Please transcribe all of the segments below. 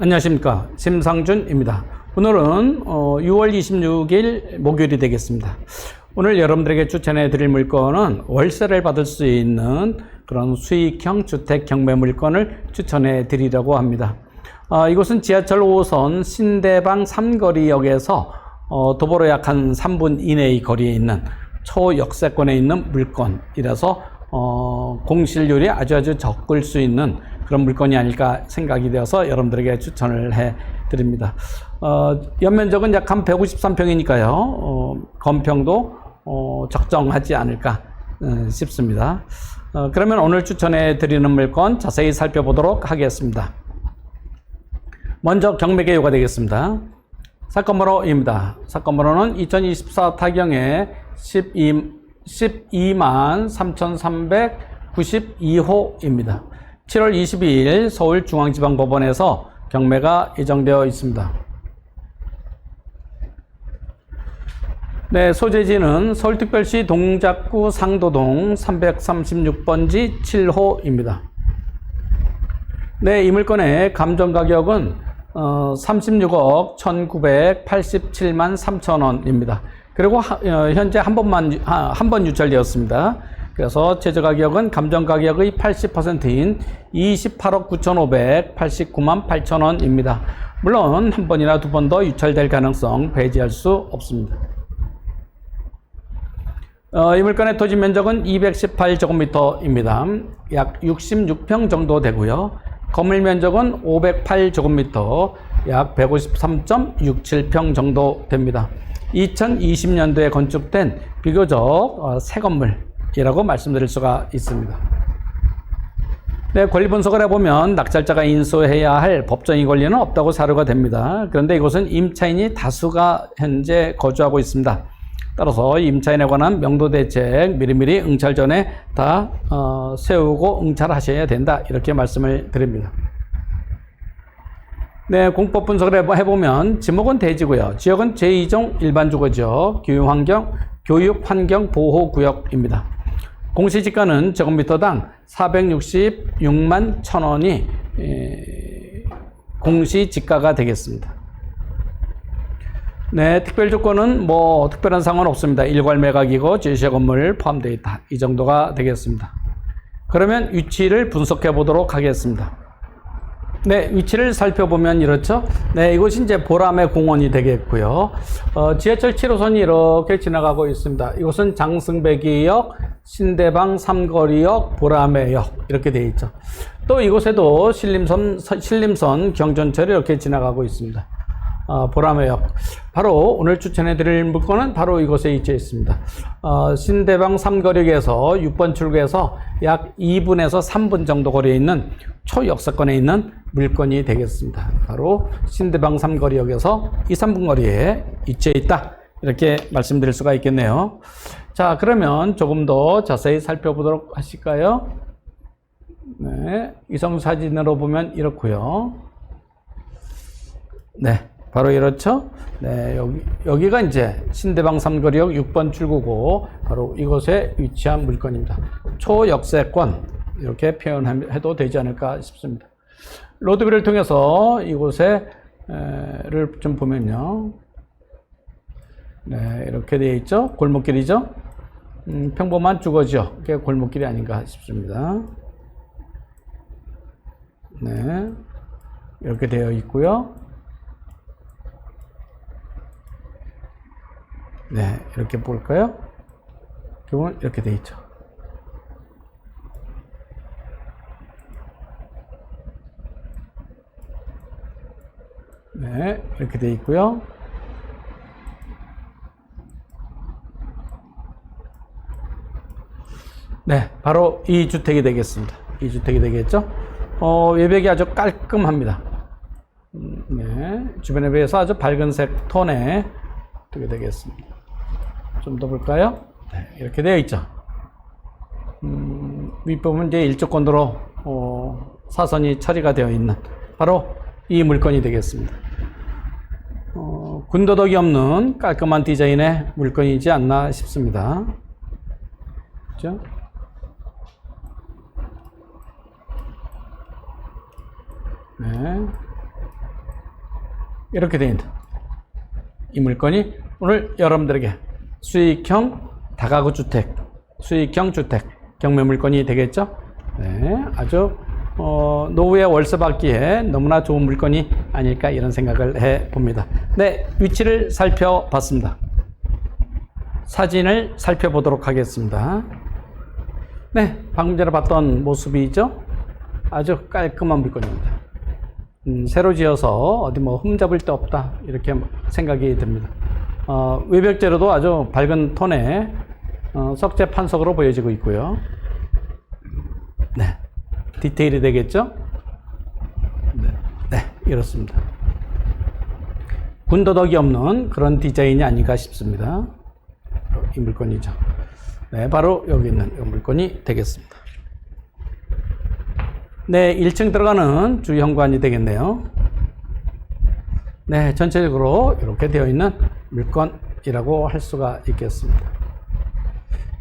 안녕하십니까 심상준입니다. 오늘은 어, 6월 26일 목요일이 되겠습니다. 오늘 여러분들에게 추천해 드릴 물건은 월세를 받을 수 있는 그런 수익형 주택 경매 물건을 추천해 드리려고 합니다. 어, 이곳은 지하철 5호선 신대방 삼거리역에서 어, 도보로 약 한 3분 이내의 거리에 있는 초역세권에 있는 물건이라서 어, 공실률이 아주 아주 적을 수 있는 그런 물건이 아닐까 생각이 되어서 여러분들에게 추천을 해 드립니다. 어, 연면적은 약 한 153평이니까요. 어, 건평도 어, 적정하지 않을까 어, 싶습니다. 어, 그러면 오늘 추천해 드리는 물건 자세히 살펴보도록 하겠습니다. 먼저 경매 개요가 되겠습니다. 사건 번호입니다. 사건 번호는 2024 타경의 12, 12만 3,392호입니다. 7월 22일 서울중앙지방법원에서 경매가 예정되어 있습니다. 네, 소재지는 서울특별시 동작구 상도동 336번지 7호입니다. 네, 이 물건의 감정 가격은 어, 36억 1987만 3천 원입니다. 그리고 하, 어, 현재 한 번만 한 번 유찰되었습니다. 그래서 최저 가격은 감정 가격의 80%인 28억 9,589만 8천 원입니다. 물론 한 번이나 두 번 더 유찰될 가능성 배제할 수 없습니다. 어, 이 물건의 토지 면적은 218제곱미터입니다. 약 66평 정도 되고요. 건물 면적은 508제곱미터, 약 153.67평 정도 됩니다. 2020년도에 건축된 비교적 어, 새 건물 이라고 말씀드릴 수가 있습니다. 네, 권리 분석을 해보면 낙찰자가 인수해야 할 법정의 권리는 없다고 사료가 됩니다. 그런데 이곳은 임차인이 다수가 현재 거주하고 있습니다. 따라서 임차인에 관한 명도 대책 미리미리 응찰 전에 다 어, 세우고 응찰하셔야 된다 이렇게 말씀을 드립니다. 네, 공법 분석을 해보면 지목은 대지고요. 지역은 제2종 일반 주거지역, 교육 환경, 교육 환경 보호 구역입니다. 공시지가는 제곱미터당 466만 천원이 공시지가가 되겠습니다. 네, 특별 조건은 뭐 특별한 상관 없습니다. 일괄 매각이고 제시의 건물 포함되어 있다. 이 정도가 되겠습니다. 그러면 위치를 분석해 보도록 하겠습니다. 네, 위치를 살펴보면 이렇죠. 네, 이곳이 이제 보람의 공원이 되겠고요. 어, 지하철 7호선이 이렇게 지나가고 있습니다. 이곳은 장승배기역, 신대방 삼거리역, 보람의역 이렇게 되어 있죠. 또 이곳에도 신림선, 신림선 경전철이 이렇게 지나가고 있습니다. 어, 보람의역. 바로 오늘 추천해 드릴 물건은 바로 이곳에 위치해 있습니다. 어, 신대방 삼거리역에서 6번 출구에서 약 2분에서 3분 정도 거리에 있는 초역사권에 있는 물건이 되겠습니다. 바로 신대방 삼거리역에서 2, 3분 거리에 위치해 있다. 이렇게 말씀드릴 수가 있겠네요. 자, 그러면 조금 더 자세히 살펴보도록 하실까요? 네. 이성 사진으로 보면 이렇고요. 네. 바로 이렇죠? 네, 여기, 여기가 이제 신대방 삼거리역 6번 출구고, 바로 이곳에 위치한 물건입니다. 초역세권, 이렇게 표현해도 되지 않을까 싶습니다. 로드뷰를 통해서 이곳에, 를 좀 보면요. 네, 이렇게 되어 있죠? 골목길이죠? 음, 평범한 주거지요. 그게 골목길이 아닌가 싶습니다. 네. 이렇게 되어 있고요. 네, 이렇게 볼까요? 경우는 이렇게 돼 있죠. 네, 이렇게 돼 있고요. 네, 바로 이 주택이 되겠습니다. 이 주택이 되겠죠? 어, 외벽이 아주 깔끔합니다. 음, 네, 주변에 비해서 아주 밝은색 톤의 어떻게 되겠습니다. 좀 더 볼까요? 네, 이렇게 되어 있죠. 음, 윗부분 이제 일조권도로 어, 사선이 처리가 되어 있는 바로 이 물건이 되겠습니다. 어, 군더더기 없는 깔끔한 디자인의 물건이지 않나 싶습니다. 그죠? 네. 이렇게 되어 있는 이 물건이 오늘 여러분들에게 수익형 다가구 주택, 수익형 주택 경매 물건이 되겠죠? 네, 아주 어, 노후에 월세 받기에 너무나 좋은 물건이 아닐까 이런 생각을 해 봅니다. 네, 위치를 살펴봤습니다. 사진을 살펴보도록 하겠습니다. 네, 방금 전에 봤던 모습이죠? 아주 깔끔한 물건입니다. 음, 새로 지어서 어디 뭐 흠잡을 데 없다 이렇게 생각이 듭니다. 어, 외벽 재료도 아주 밝은 톤의 어, 석재 판석으로 보여지고 있고요. 네, 디테일이 되겠죠? 네, 네 이렇습니다. 군더더기 없는 그런 디자인이 아닌가 싶습니다. 이 물건이죠. 네, 바로 여기 있는 이 물건이 되겠습니다. 네, 1층 들어가는 주현관이 되겠네요. 네, 전체적으로 이렇게 되어 있는 물건이라고 할 수가 있겠습니다.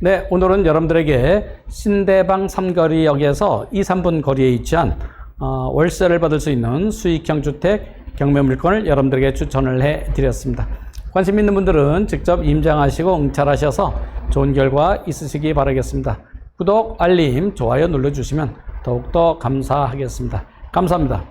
네, 오늘은 여러분들에게 신대방 삼거리역에서 2, 3분 거리에 위치한 어, 월세를 받을 수 있는 수익형 주택 경매 물건을 여러분들에게 추천을 해 드렸습니다. 관심 있는 분들은 직접 임장하시고 응찰하셔서 좋은 결과 있으시기 바라겠습니다. 구독, 알림, 좋아요 눌러주시면 더욱더 감사하겠습니다. 감사합니다.